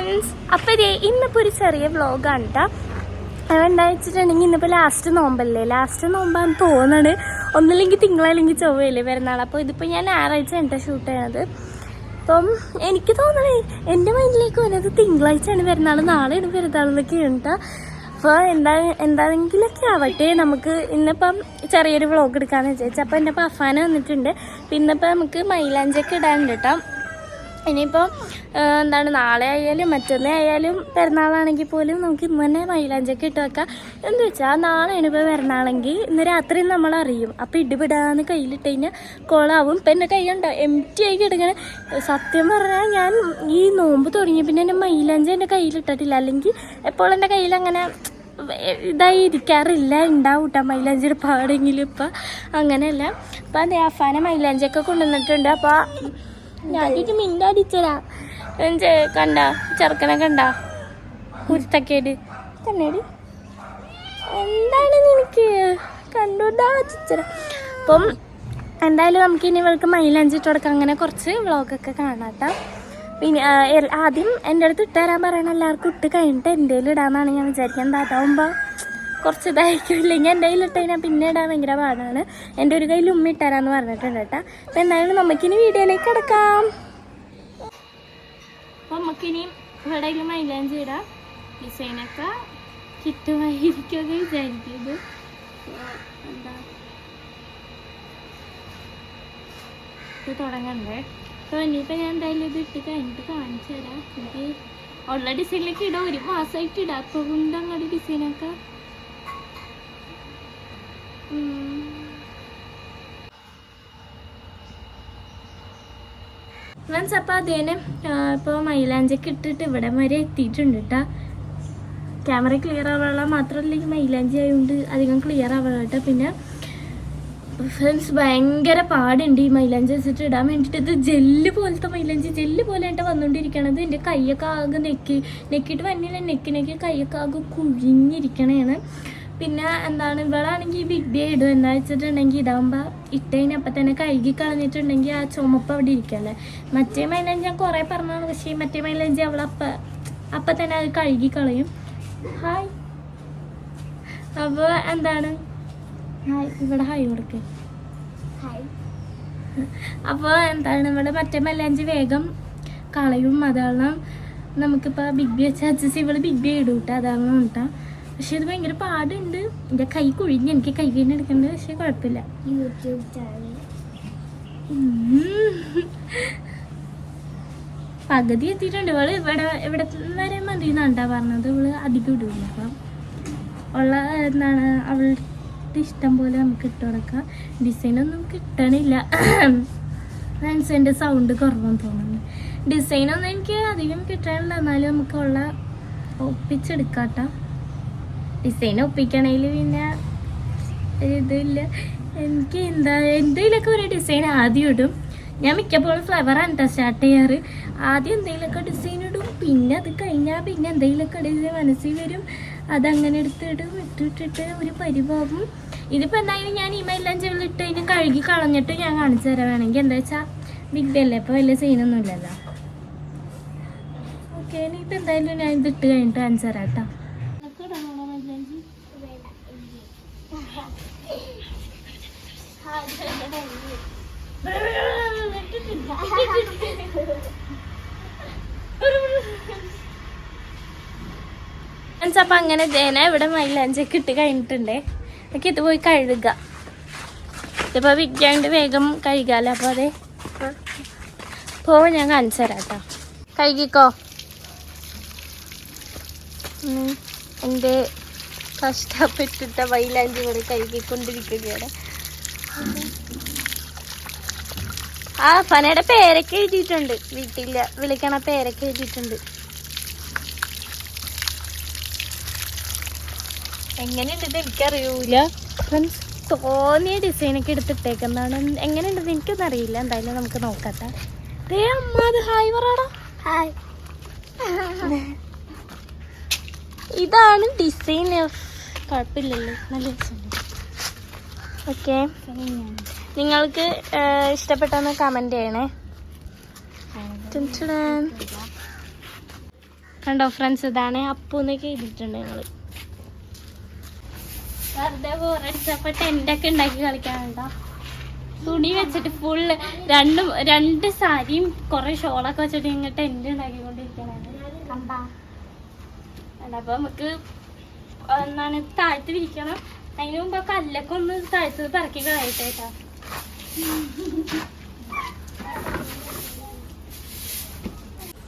Friends അപ്പോൾ ഇതേ ഇന്നിപ്പോൾ ഒരു ചെറിയ വ്ളോഗാണ് കേട്ടോ എന്താ വെച്ചിട്ടുണ്ടെങ്കിൽ ഇന്നിപ്പോൾ ലാസ്റ്റ് നോമ്പല്ലേ? ലാസ്റ്റ് നോമ്പാന്ന് തോന്നണ്. ഒന്നില്ലെങ്കിൽ തിങ്കളല്ലെങ്കിൽ ചൊവ്വയല്ലേ പെരുന്നാൾ അപ്പോൾ ഇതിപ്പോൾ ഞാൻ ഞായറാഴ്ച എന്റെ ഷൂട്ട് ചെയ്യണത്. അപ്പം എനിക്ക് തോന്നണേ എന്റെ മൈൻഡിലേക്ക് വന്നത് തിങ്കളാഴ്ചയാണ് പെരുന്നാൾ നാളെയാണ് പെരുന്നാൾ എന്നൊക്കെയാണ് കേട്ടോ അപ്പോൾ എന്താ എന്താണെങ്കിലൊക്കെ ആവട്ടെ. നമുക്ക് ഇന്നിപ്പം ചെറിയൊരു വ്ളോഗ് എടുക്കാമെന്ന് വിചാരിച്ചു. അപ്പോൾ എന്റെ അപ്പം അഫാന വന്നിട്ടുണ്ട്. പിന്നെ ഇപ്പം നമുക്ക് മൈലാഞ്ചൊക്കെ ഇടാനുണ്ട് കേട്ടോ ഇനിയിപ്പോൾ എന്താണ് നാളെ ആയാലും മറ്റന്നേ ആയാലും പെരുന്നാളാണെങ്കിൽ പോലും നമുക്ക് ഇന്ന് തന്നെ മൈലാഞ്ചൊക്കെ ഇട്ട് വെക്കാം. എന്ന് വെച്ചാൽ നാളെ ഇപ്പോൾ പെരുന്നാളെങ്കിൽ ഇന്ന് രാത്രി നമ്മൾ അറിയും. അപ്പോൾ ഇടിപിടാന്ന് കയ്യിലിട്ട് കഴിഞ്ഞാൽ കുളമാവും ഇപ്പം എന്റെ കൈ ഉണ്ടോ എം ടി ആയി കിടങ്ങനെ സത്യം പറഞ്ഞാൽ ഞാൻ ഈ നോമ്പ് തുടങ്ങിയ പിന്നെ എന്റെ മൈലാഞ്ച എന്റെ കയ്യിലിട്ടിട്ടില്ല അല്ലെങ്കിൽ എപ്പോഴും എന്റെ കയ്യിൽ അങ്ങനെ ഇതായി ഇരിക്കാറില്ല. ഉണ്ടാവും കേട്ടോ മൈലാഞ്ചിയുടെ പാടെങ്കിലും ഇപ്പം. അങ്ങനെയല്ല. അപ്പം അതെ അഫാന മൈലാഞ്ചൊക്കെ കൊണ്ടുവന്നിട്ടുണ്ട്. അപ്പോൾ ഞാനൊരു മിണ്ടാടിച്ചരാ കണ്ട? ചെറുക്കനെ കണ്ട? കുരുത്തക്കേട്. തന്നെടി എന്താണ് നിനക്ക്? കണ്ടുണ്ടാ ചിച്ചര അപ്പം എന്തായാലും നമുക്ക് ഇനി ഇവൾക്ക് മൈലാഞ്ചിട്ട് കൊടുക്കാം. അങ്ങനെ കുറച്ച് വ്ളോഗൊക്കെ കാണാട്ടോ. പിന്നെ ആദ്യം എന്റെ അടുത്ത് ഇട്ടുതരാൻ പറയണ. എല്ലാവർക്കും ഇട്ട് കഴിഞ്ഞിട്ട് എന്റെ ഇടാന്നാണ് ഞാൻ വിചാരിക്കുന്നത്. അതാവുമ്പോൾ കുറച്ച് ഇതായിരിക്കും ഇല്ലെങ്കിൽ എന്റെ കയ്യിൽ ഇട്ട് കഴിഞ്ഞാൽ പിന്നെ ഇടാൻ ഭയങ്കര പാടാണ്. എന്റെ ഒരു കയ്യിൽ ഉമ്മ ഇട്ടാരാന്ന് പറഞ്ഞിട്ടുണ്ട് കേട്ടോ. അപ്പം എന്തായാലും നമുക്കിനി വീഡിയോയിലേക്ക് കിടക്കാം. അപ്പം നമുക്കിനി ഇവിടെ മൈലാഞ്ചി ഇടാം. ഡിസൈനൊക്കെ കിട്ടുമായിരിക്കുമെന്ന് വിചാരിക്കുന്നത് എന്താ? ഇത് തുടങ്ങണ്ടേ? അപ്പോൾ ഇനിയിപ്പോൾ ഞാൻ എന്തായാലും ഇത് ഇട്ട് കഴിഞ്ഞിട്ട് കാണിച്ചു തരാം. എനിക്ക് ഉള്ള ഡിസൈനിലേക്ക് ഇടാം. ഒരു മാസമായിട്ട് ഇടാം. അപ്പോൾ കൊണ്ട് അങ്ങോട്ട് ഡിസൈനൊക്കെ ഫ്രണ്ട്സ് അപ്പോൾ അതേനെ ഇപ്പോൾ മൈലാഞ്ചൊക്കെ ഇട്ടിട്ട് ഇവിടെ വരെ എത്തിയിട്ടുണ്ട് കേട്ടോ ക്യാമറ ക്ലിയർ ആവാനുള്ള മാത്രമല്ല ഈ മൈലാഞ്ചി ആയതുകൊണ്ട് അധികം ക്ലിയർ ആവാനുള്ള കേട്ടോ പിന്നെ ഫ്രണ്ട്സ് ഭയങ്കര പാടുണ്ട് ഈ മൈലാഞ്ചി വെച്ചിട്ട് ഇടാൻ വേണ്ടിയിട്ട് ഇത് ജെല്ല് പോലത്തെ മൈലാഞ്ചി ജെല്ല് പോലെ ആയിട്ട് വന്നുകൊണ്ടിരിക്കണത് എന്റെ കയ്യൊക്കെ ആകെ നെക്കി നെക്കിയിട്ട് വന്നില്ല നെക്കി നെക്കി കൈയൊക്കെ ആകെ കുഴിഞ്ഞിരിക്കണേണ് പിന്നെ എന്താണ് ഇവളാണെങ്കിൽ ബിഗ് ബി ഇടും. എന്താ വെച്ചിട്ടുണ്ടെങ്കിൽ ഇതാകുമ്പോൾ ഇട്ടതിനപ്പം തന്നെ കഴുകി കളഞ്ഞിട്ടുണ്ടെങ്കിൽ ആ ചുമപ്പ് അവിടെ ഇരിക്കല്ലേ മറ്റേ മൈലാഞ്ചി ഞാൻ കുറേ പറഞ്ഞതാണ്. പക്ഷേ മറ്റേ മൈലാഞ്ചി അവളപ്പം അപ്പം തന്നെ അത് കഴുകി കളയും. ഹായ് അപ്പോൾ എന്താണ്? ഹായ് ഇവിടെ ഹായ് കൊടുക്ക്. അപ്പോൾ എന്താണ് ഇവിടെ മറ്റേ മല്ലാഞ്ചി വേഗം കളയും. അതാണ് നമുക്കിപ്പോൾ ബിഗ് ബി വെച്ച് അഡ്ജസ്റ്റ് ഇവൾ ബിഗ് ബി ഇടും കേട്ടോ അതാണ് കേട്ടോ പക്ഷെ ഇത് ഭയങ്കര പാടുണ്ട്. എന്റെ കൈ കുഴിഞ്ഞ് എനിക്ക് കൈ കഴിഞ്ഞ് എടുക്കുന്നുണ്ട് പക്ഷെ കുഴപ്പമില്ല. YouTube channel. പകുതി എത്തിയിട്ടുണ്ട്. ഇവൾ ഇവിടെ ഇവിടെ വരെ മതി എന്നാണ്ടാ പറഞ്ഞത്. ഇവൾ അധികം ഇടില്ല അപ്പം ഉള്ള എന്താണ് അവളുടെ ഇഷ്ടം പോലെ നമുക്ക് ഇട്ട് കൊടുക്കാം. ഡിസൈനൊന്നും കിട്ടണില്ല. ഫ്രണ്ട്സിന്റെ സൗണ്ട് കുറവെന്ന് തോന്നുന്നു. ഡിസൈനൊന്നും എനിക്ക് അധികം കിട്ടാനില്ല. എന്നാലും നമുക്ക് ഉള്ള ഒപ്പിച്ചെടുക്കാട്ടോ. ഡിസൈൻ ഒപ്പിക്കണേൽ പിന്നെ ഇതില്ല. എനിക്ക് എന്താ എന്തെങ്കിലുമൊക്കെ ഒരു ഡിസൈൻ ആദ്യം ഇടും. ഞാൻ മിക്കപ്പോഴും ഫ്ലവറാണ് കേട്ടോ സ്റ്റാർട്ട് ചെയ്യാറ്. ആദ്യം എന്തെങ്കിലുമൊക്കെ ഡിസൈൻ ഇടും. പിന്നെ അത് കഴിഞ്ഞാൽ പിന്നെ എന്തെങ്കിലുമൊക്കെ ഡിസൈൻ മനസ്സിൽ വരും. അതങ്ങനെ എടുത്തിടും ഇട്ടിട്ടിട്ട് ഒരു പരിഭാവം. ഇതിപ്പോൾ എന്തായാലും ഞാൻ ഈ മെല്ലാം ചെവിലിട്ട് കഴിഞ്ഞാൽ കഴുകി കളഞ്ഞിട്ട് ഞാൻ കാണിച്ചു തരാം. വേണമെങ്കിൽ എന്താ വെച്ചാൽ ബിഗ് ബി അല്ലേ? അപ്പോൾ വലിയ സീനൊന്നുമില്ലല്ലോ ഓക്കെ ഇനിയിപ്പോൾ എന്തായാലും ഞാൻ ഇത് ഇട്ട് കഴിഞ്ഞിട്ട് കാണിച്ചു തരാം കേട്ടോ അപ്പം അങ്ങനെ ദേന ഇവിടെ മൈലാഞ്ചൊക്കെ ഇട്ട് കഴിഞ്ഞിട്ടുണ്ടേ. എനിക്ക് ഇത് പോയി കഴുകുക. ഇതിപ്പോൾ വിജ്ഞാണ്ട് വേഗം കഴുകാലോ. അപ്പോൾ അതെ. പോ ഞാൻ കാണിച്ചു തരാം കേട്ടോ. കഴുകിക്കോ. എന്റെ കഷ്ടപ്പെട്ടിട്ട മൈലാഞ്ചി ഇവിടെ കഴുകിക്കൊണ്ടിരിക്കുകയാണ്. ആ ഫനയുടെ പേരൊക്കെ എഴുതിയിട്ടുണ്ട്. വീട്ടിൽ വിളിക്കണ പേരൊക്കെ എഴുതിയിട്ടുണ്ട്. എങ്ങനെയുണ്ടെന്ന് എനിക്കറിയൂല. ഫ്രണ്ട്സ് തോന്നിയ ഡിസൈനൊക്കെ എടുത്തിട്ടേക്കുന്നതാണ്. എങ്ങനെയുണ്ടെന്ന് എനിക്കൊന്നും അറിയില്ല. എന്തായാലും നമുക്ക് നോക്കട്ടെ. ദേ അമ്മ അത് ഹായ് പറയടാ ഹായ് ഇതാണ് ഡിസൈൻ കുഴപ്പമില്ലല്ലോ. നല്ല രസമുണ്ട് ഓക്കെ നിങ്ങൾക്ക് ഇഷ്ടപ്പെട്ടെന്ന് കമന്റ് ചെയ്യണേ. കണ്ടോ ഫ്രണ്ട്സ് ഇതാണ് അപ്പൂന്നൊക്കെ എഴുതിയിട്ടുണ്ട് കളിക്കാനുണ്ടോ തുണി വെച്ചിട്ട് ഫുള്ള് രണ്ടും രണ്ട് സാരിയും കൊറേ ഷോളൊക്കെ വെച്ചിട്ട് ഞങ്ങൾ കണ്ടാ? കണ്ടാ, അപ്പൊ നമുക്ക് എന്താണ് താഴ്ത്തി വിരിക്കണം. അതിന് മുമ്പ് കല്ലൊക്കെ ഒന്ന് താഴ്ത്തത് പറക്കി കളയട്ടെ കേട്ടാ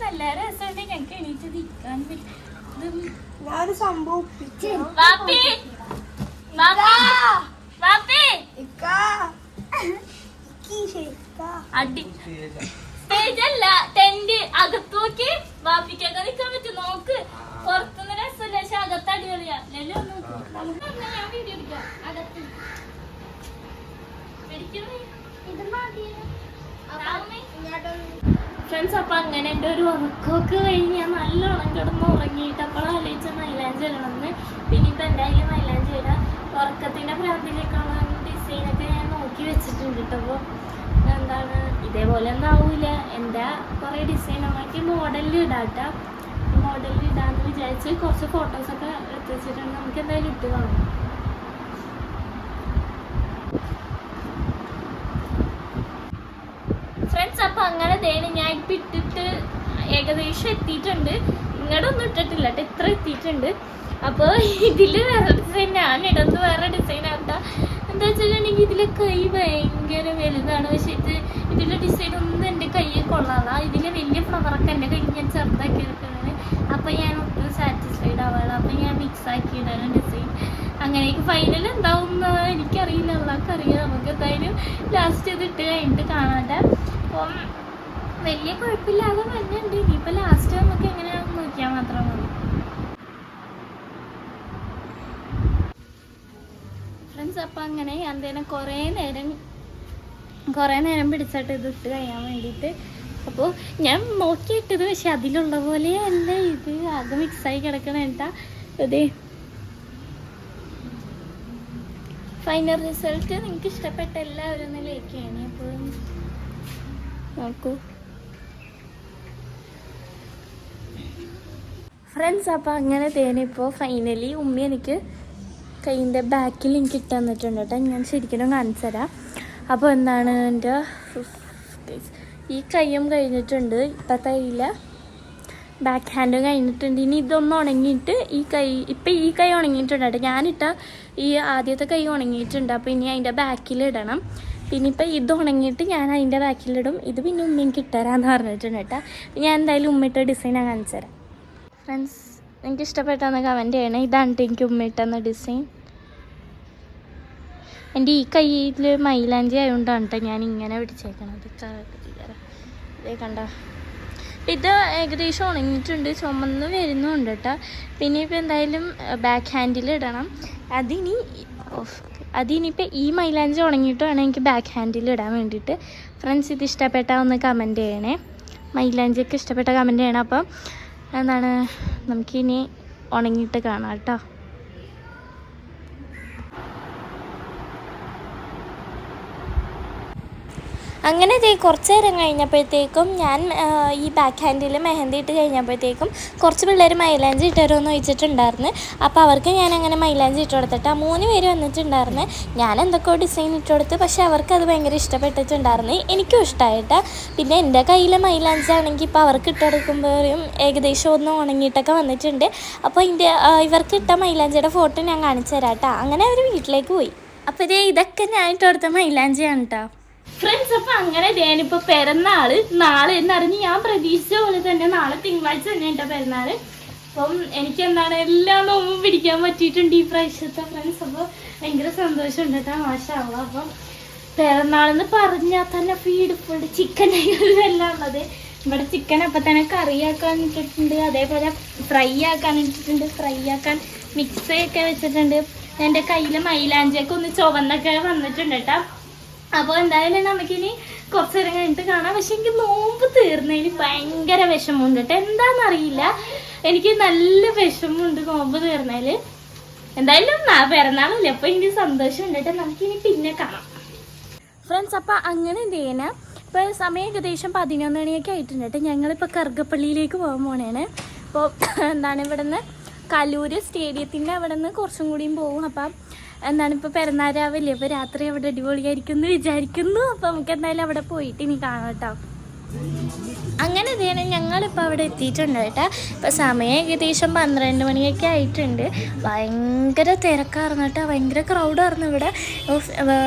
നല്ല രസമുണ്ട്. ഞങ്ങൾക്ക് എണീറ്റ് നിൽക്കാൻ ഞാനൊരു സംഭവം ഒപ്പിച്ചു. വാപ്പി. വാപ്പി. വാപ്പി. അടി. സ്റ്റേജ് അല്ല ടെന്റ് അകത്ത് നോക്കി വാപ്പിക്കൊക്കെ നിക്കാൻ പറ്റും. നോക്ക്. പുറത്തുനിന്ന് രസമില്ല പക്ഷെ അകത്ത് അടിപൊളിയാ. ലെല്ലു നോക്ക്. ഞാൻ വീഡിയോ എടുക്കാം. അകത്ത്. ഫ്രണ്ട്സ് അപ്പൊ അങ്ങനെ എന്റെ ഒരു ഉറക്കമൊക്കെ കഴിഞ്ഞ് ഞാൻ നല്ലോണം കിടന്ന് ഉറങ്ങിയിട്ട് അപ്പോൾ ആലോചിച്ച മൈലാഞ്ചി ഇടണമെന്ന്. പിന്നെ ഇപ്പം എന്തായാലും മൈലാഞ്ചി ഇടാം. ഉറക്കത്തിന്റെ പ്രാന്തിലേക്കുള്ള ഡിസൈനൊക്കെ ഞാൻ നോക്കി വെച്ചിട്ടുണ്ട് കേട്ടോ അപ്പോൾ എന്താണ് ഇതേപോലെ ഒന്നും ആവൂല. എന്താ? കുറേ ഡിസൈൻ നമുക്ക് മോഡലിൽ ഇടാട്ട മോഡലിൽ ഇടാന്ന് വിചാരിച്ച് കുറച്ച് ഫോട്ടോസൊക്കെ എടുത്ത് വെച്ചിട്ടുണ്ട്. നമുക്ക് എന്തായാലും ഇട്ട് കാണാം ഫ്രണ്ട്സ് അപ്പൊ ഞാൻ ഇപ്പം ഇട്ടിട്ട് ഏകദേശം എത്തിയിട്ടുണ്ട്. നിങ്ങളുടെ ഒന്നും ഇട്ടിട്ടില്ല കേട്ടോ ഇത്ര എത്തിയിട്ടുണ്ട്. അപ്പോൾ ഇതിൽ വേറെ ഡിസൈൻ ഞാൻ ഇടന്ന് വേറെ ഡിസൈൻ ആട്ടാ എന്താ വെച്ചിട്ടുണ്ടെങ്കിൽ ഇതിലെ കൈ ഭയങ്കര വലുതാണ്. പക്ഷെ ഇത് ഇതിലെ ഡിസൈൻ ഒന്നും എന്റെ കയ്യിൽ കൊള്ളാതാ ഇതിലെ വലിയ ഫ്ലവറൊക്കെ എന്റെ കൈ ഞാൻ ചെറുതാക്കി എടുക്കുന്നത് അപ്പോൾ ഞാൻ ഒട്ടും സാറ്റിസ്ഫൈഡ് ആവാണ് അപ്പം ഞാൻ മിക്സ് ആക്കി ഇടാണ് ഡിസൈൻ അങ്ങനെയൊക്കെ ഫൈനൽ എന്താവും എനിക്കറിയില്ല. എല്ലാവർക്കും അറിയാം. നമുക്ക് എന്തായാലും ലാസ്റ്റ് ഇത് ഇട്ട് കഴിഞ്ഞിട്ട് കാണാട്ടെ അപ്പം വലിയ കുഴപ്പമില്ലാതെ ഉണ്ട് ഇനിയിപ്പോൾ ലാസ്റ്റ് നമുക്ക് എങ്ങനെയാണെന്ന് നോക്കിയാൽ മാത്രം മതി ഫ്രണ്ട്സ് അപ്പം അങ്ങനെ അന്തേനെ കുറേ നേരം കുറേ നേരം പിടിച്ചിട്ട് ഇത് ഇട്ട് കഴിയാൻ വേണ്ടിയിട്ട്. അപ്പോൾ ഞാൻ നോക്കിയിട്ടത് പക്ഷെ അതിലുള്ള പോലെ അല്ല ഇത്. ആകെ മിക്സായി കേട്ടാ അതെ. ഫൈനൽ റിസൾട്ട് നിങ്ങൾക്ക് ഇഷ്ടപ്പെട്ട എല്ലാവരും ഒന്ന് ലൈക്ക് ചെയ്യണേ എപ്പോഴും. നോക്കൂ. ഫ്രണ്ട്സ് അപ്പോൾ അങ്ങനെ തേനിപ്പോൾ ഫൈനലി ഉമ്മി എനിക്ക് കൈയിന്റെ ബാക്കിൽ എനിക്ക് ഇട്ട് തന്നിട്ടുണ്ട് കേട്ടോ ഞാൻ ശരിക്കും കാണിച്ചു തരാം. അപ്പോൾ എന്താണ് എന്റെ ഈ കൈയും കഴിഞ്ഞിട്ടുണ്ട്. ഇപ്പോഴത്തെ കയ്യില്ല ബാക്ക് ഹാൻഡും കഴിഞ്ഞിട്ടുണ്ട്. ഇനി ഇതൊന്ന് ഉണങ്ങിയിട്ട് ഈ കൈ ഇപ്പം ഈ കൈ ഉണങ്ങിയിട്ടുണ്ട് കേട്ടോ ഞാനിട്ട ഈ ആദ്യത്തെ കൈ ഉണങ്ങിയിട്ടുണ്ട്. അപ്പോൾ ഇനി അതിന്റെ ബാക്കിൽ ഇടണം. പിന്നെ ഇപ്പം ഇത് ഉണങ്ങിയിട്ട് ഞാൻ അതിന്റെ ബാക്കിലിടും ഇത് പിന്നെ ഉമ്മ എനിക്ക് ഇട്ടുതരാമെന്ന് പറഞ്ഞിട്ടുണ്ട് കേട്ടോ. ഞാൻ എന്തായാലും ഉമ്മയിട്ട് ഡിസൈൻ ഞാൻ കാണിച്ചു തരാം. ഫ്രണ്ട്സ് എനിക്ക് ഇഷ്ടപ്പെട്ടെന്ന് കമന്റ് ചെയ്യണേ. ഇതാണ് എനിക്ക് ഉമ്മയിട്ടെന്ന ഡിസൈൻ എന്റെ ഈ കയ്യിൽ മൈലാഞ്ചി ആയതുകൊണ്ടാണ് കേട്ടോ ഞാൻ ഇങ്ങനെ പിടിച്ചേക്കണത്. ഇതേ കണ്ട. ഇത് ഏകദേശം ഉണങ്ങിയിട്ടുണ്ട്. ചുമന്ന് വരുന്നുണ്ട് കേട്ടോ പിന്നെ ഇപ്പം എന്തായാലും ബാക്ക് ഹാൻഡിൽ ഇടണം. അതിനി ഓഫ്. അതിനിപ്പോൾ ഈ മൈലാഞ്ചി ഉണങ്ങിയിട്ട് വേണം എനിക്ക് ബാക്ക് ഹാൻഡിൽ ഇടാൻ വേണ്ടിയിട്ട്. ഫ്രണ്ട്സ് ഇത് ഇഷ്ടപ്പെട്ടാൽ ഒന്ന് കമന്റ് ചെയ്യണേ. മൈലാഞ്ചിയൊക്കെ ഇഷ്ടപ്പെട്ട കമന്റ് ചെയ്യണം. അപ്പം എന്താണ് നമുക്കിനി ഉണങ്ങിയിട്ട് കാണാം കേട്ടോ. അങ്ങനെ ദേ കുറച്ച് നേരം കഴിഞ്ഞപ്പോഴത്തേക്കും ഞാൻ ഈ ബാക്ക് ഹാൻഡിൽ മെഹന്തി ഇട്ട് കഴിഞ്ഞപ്പോഴത്തേക്കും കുറച്ച് പിള്ളേർ മൈലാഞ്ചി ഇട്ടുതരുമെന്ന് ചോദിച്ചിട്ടുണ്ടായിരുന്നു. അപ്പോൾ അവർക്ക് ഞാൻ അങ്ങനെ മൈലാഞ്ചി ഇട്ട് കൊടുത്തിട്ട് ആ മൂന്ന് പേര് വന്നിട്ടുണ്ടായിരുന്നു. ഞാൻ എന്തൊക്കെയോ ഡിസൈൻ ഇട്ട് കൊടുത്ത് പക്ഷേ അവർക്ക് അത് ഭയങ്കര ഇഷ്ടപ്പെട്ടിട്ടുണ്ടായിരുന്നു. എനിക്കും ഇഷ്ടമായിട്ട് പിന്നെ എന്റെ കയ്യിലെ മൈലാഞ്ചി ആണെങ്കിൽ ഇപ്പോൾ അവർക്ക് ഇട്ട് കൊടുക്കുമ്പോഴും ഏകദേശം ഒന്ന് ഉണങ്ങിയിട്ടൊക്കെ വന്നിട്ടുണ്ട്. അപ്പോൾ ഇതിന്റെ ഇവർക്ക് ഇട്ട മൈലാഞ്ചിയുടെ ഫോട്ടോ ഞാൻ കാണിച്ചു തരാം കേട്ടോ അങ്ങനെ അവർ വീട്ടിലേക്ക് പോയി. അപ്പോൾ ഇതേ ഇതൊക്കെ ഞാൻ ഇട്ട് കൊടുത്ത മൈലാഞ്ചിയാണ് കേട്ടോ ഫ്രണ്ട്സ് അപ്പൊ അങ്ങനെ ഞാനിപ്പോ പിറന്നാൾ നാളെ എന്നറിഞ്ഞ് ഞാൻ പ്രതീക്ഷിച്ച പോലെ തന്നെ നാളെ തിങ്കളാഴ്ച തന്നെ എന്റെ പെരുന്നാൾ. അപ്പം എനിക്ക് എന്താണ് എല്ലാം നോമ്പും പിടിക്കാൻ പറ്റിയിട്ടുണ്ട് ഈ പ്രാവശ്യത്തെ ഫ്രണ്ട്സ് അപ്പോൾ ഭയങ്കര സന്തോഷമുണ്ട് കേട്ടോ മാഷാവുക അപ്പം പിറന്നാളെന്ന് പറഞ്ഞാൽ തന്നെ ഫീഡ് ഫുഡ് ചിക്കൻ എല്ലാം ഉള്ളത്. ഇവിടെ ചിക്കൻ അപ്പം തന്നെ കറിയാക്കാൻ ഇട്ടിട്ടുണ്ട്. അതേപോലെ ഫ്രൈ ആക്കാൻ ഇട്ടിട്ടുണ്ട്. ഫ്രൈ ആക്കാൻ മിക്സ് ഒക്കെ വെച്ചിട്ടുണ്ട്. എന്റെ കയ്യിൽ മൈലാഞ്ചിയൊക്കെ ഒന്ന് ചുവന്നൊക്കെ വന്നിട്ടുണ്ട് കേട്ടോ. അപ്പോൾ എന്തായാലും നമുക്കിനി കുറച്ച് നേരം കഴിഞ്ഞിട്ട് കാണാം. പക്ഷെ എനിക്ക് നോമ്പ് തീർന്നതിന് ഭയങ്കര വിഷമമുണ്ട് കേട്ടോ. എന്താണെന്നറിയില്ല. എനിക്ക് നല്ല വിഷമമുണ്ട് നോമ്പ് തീർന്നതിൽ എന്തായാലും പിറന്നാളല്ലേ? അപ്പോൾ എനിക്ക് സന്തോഷമുണ്ട് കേട്ടോ. നമുക്കിനി പിന്നെ കാണാം. ഫ്രണ്ട്സ് അപ്പോൾ അങ്ങനെ എന്ത് എന്തേന ഇപ്പോൾ സമയം ഏകദേശം പതിനൊന്ന് മണിയൊക്കെ ആയിട്ടുണ്ട് കേട്ടോ. ഞങ്ങളിപ്പോൾ കറുകപ്പള്ളിയിലേക്ക് പോകാൻ പോണേണ്. അപ്പോൾ എന്താണ് ഇവിടെ നിന്ന് കലൂര് സ്റ്റേഡിയത്തിന്റെ അവിടെ നിന്ന് കുറച്ചും കൂടിയും പോകും അപ്പം എന്താണ് ഇപ്പോൾ പെരുന്നാരാവില്ലേ ഇപ്പൊ രാത്രി അവിടെ അടിപൊളിയായിരിക്കും എന്ന് വിചാരിക്കുന്നു. അപ്പോൾ നമുക്ക് എന്തായാലും അവിടെ പോയിട്ട് ഇനി കാണാം കേട്ടോ. അങ്ങനെ ഇതേനെ ഞങ്ങളിപ്പോൾ അവിടെ എത്തിയിട്ടുണ്ട് കേട്ടോ. ഇപ്പോൾ സമയം ഏകദേശം പന്ത്രണ്ട് മണിയൊക്കെ ആയിട്ടുണ്ട്. ഭയങ്കര തിരക്കായിരുന്നു കേട്ടോ. ഭയങ്കര ക്രൗഡായിരുന്നു ഇവിടെ.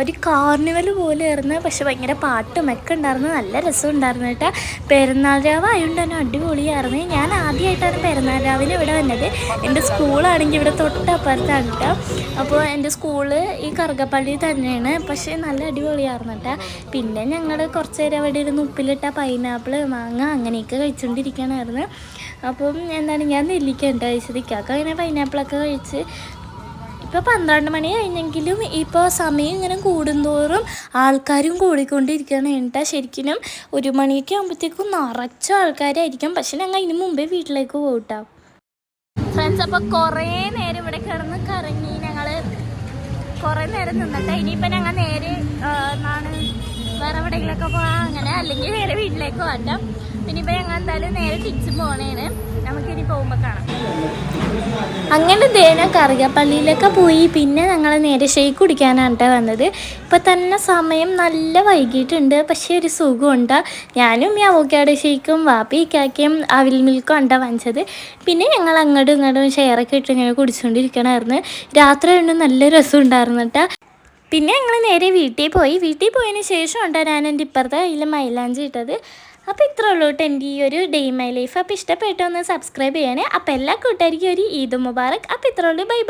ഒരു കാർണിവൽ പോലെ ആയിരുന്നു പക്ഷെ ഭയങ്കര പാട്ടും ഒക്കെ ഉണ്ടായിരുന്നു. നല്ല രസം ഉണ്ടായിരുന്നു കേട്ടോ. പെരുന്നാൾ രാവ് ആയതുകൊണ്ട് തന്നെ അടിപൊളിയായിരുന്നു. ഞാൻ ആദ്യമായിട്ടാണ് പെരുന്നാൾ രാവിലെ ഇവിടെ വന്നത്. എന്റെ സ്കൂളാണെങ്കിൽ ഇവിടെ തൊട്ടപ്പുറത്താണ് കേട്ടോ. അപ്പോൾ എന്റെ സ്കൂൾ ഈ കറുകപ്പള്ളി തന്നെയാണ്. പക്ഷേ നല്ല അടിപൊളിയായിരുന്നു കേട്ടോ. പിന്നെ ഞങ്ങൾ കുറച്ച് നേരം അവിടെ ഇരുന്ന് ഉപ്പിലിട്ട പൈനാപ്പിൾ മാങ്ങ അങ്ങനെയൊക്കെ കഴിച്ചുകൊണ്ടിരിക്കണമായിരുന്നു അപ്പം എന്താണ് ഞാൻ നെല്ലിക്ക ഇക്കാക്ക അങ്ങനെ പൈനാപ്പിളൊക്കെ കഴിച്ച് ഇപ്പോൾ പന്ത്രണ്ട് മണി കഴിഞ്ഞെങ്കിലും ഇപ്പോൾ സമയം ഇങ്ങനെ കൂടുന്തോറും ആൾക്കാരും കൂടിക്കൊണ്ടിരിക്കുകയാണ് കേട്ടോ ശരിക്കും ഒരു മണിയൊക്കെ ആകുമ്പോഴത്തേക്കും നിറച്ച ആൾക്കാരായിരിക്കും. പക്ഷെ ഞങ്ങൾ അതിന് മുമ്പേ വീട്ടിലേക്ക് പോകട്ടോ ഫ്രണ്ട്സ് അപ്പോൾ കുറേ നേരം ഇവിടെ കിടന്ന് കറങ്ങി ഞങ്ങൾ കുറേ നേരം നിന്നിട്ട് ഇനിയിപ്പോൾ ഞങ്ങൾ നേരെ ആ, എന്താണ് വേറെ എവിടെയെങ്കിലൊക്കെ പോവാം. അങ്ങനെ അല്ലെങ്കിൽ വേറെ വീട്ടിലേക്ക് പോകാം പിന്നെ ഞങ്ങൾ എന്തായാലും നേരെ തിരിച്ചു പോകണേണ് നമുക്കിനി പോകുമ്പോൾ കാണാം. അങ്ങനെ ദേന കറുകപ്പള്ളിയിലൊക്കെ പോയി. പിന്നെ ഞങ്ങൾ നേരെ ഷെയ്ക്ക് കുടിക്കാനാണ് കേട്ടോ വന്നത്. ഇപ്പം തന്നെ സമയം നല്ല വൈകിട്ടുണ്ട് പക്ഷേ ഒരു സുഖമുണ്ട്. ഞാനും ഈ അവക്കാട് ഷെയ്ക്കും കാക്കയും അവിൽ മിൽക്കും ഉണ്ടാ വാങ്ങിച്ചത് പിന്നെ ഞങ്ങൾ അങ്ങോട്ടും ഇങ്ങോട്ടും ഷെയറൊക്കെ ഇട്ട് ഇങ്ങനെ കുടിച്ചുകൊണ്ടിരിക്കണമായിരുന്നു രാത്രി ഉണ്ട് നല്ല രസം ഉണ്ടായിരുന്നു കേട്ടോ. പിന്നെ ഞങ്ങൾ നേരെ വീട്ടിൽ പോയി. വീട്ടിൽ പോയതിന് ശേഷം ഉണ്ടോ ഞാൻ എന്റെ ഇപ്പുറത്തെ കയ്യിൽ മൈലാഞ്ചി ഇട്ടത്. അപ്പോൾ ഇത്ര ഉള്ളൂ കേട്ടോ എന്റെ ഈ ഒരു ഡേ മൈ ലൈഫ് അപ്പോൾ ഇഷ്ടപ്പെട്ടോ ഒന്ന് സബ്സ്ക്രൈബ് ചെയ്യണേ അപ്പോൾ എല്ലാ കൂട്ടുകാർക്കും ഒരു ഈദ് മുബാറക്. അപ്പോൾ ഇത്ര ഉള്ളൂ. Bye bye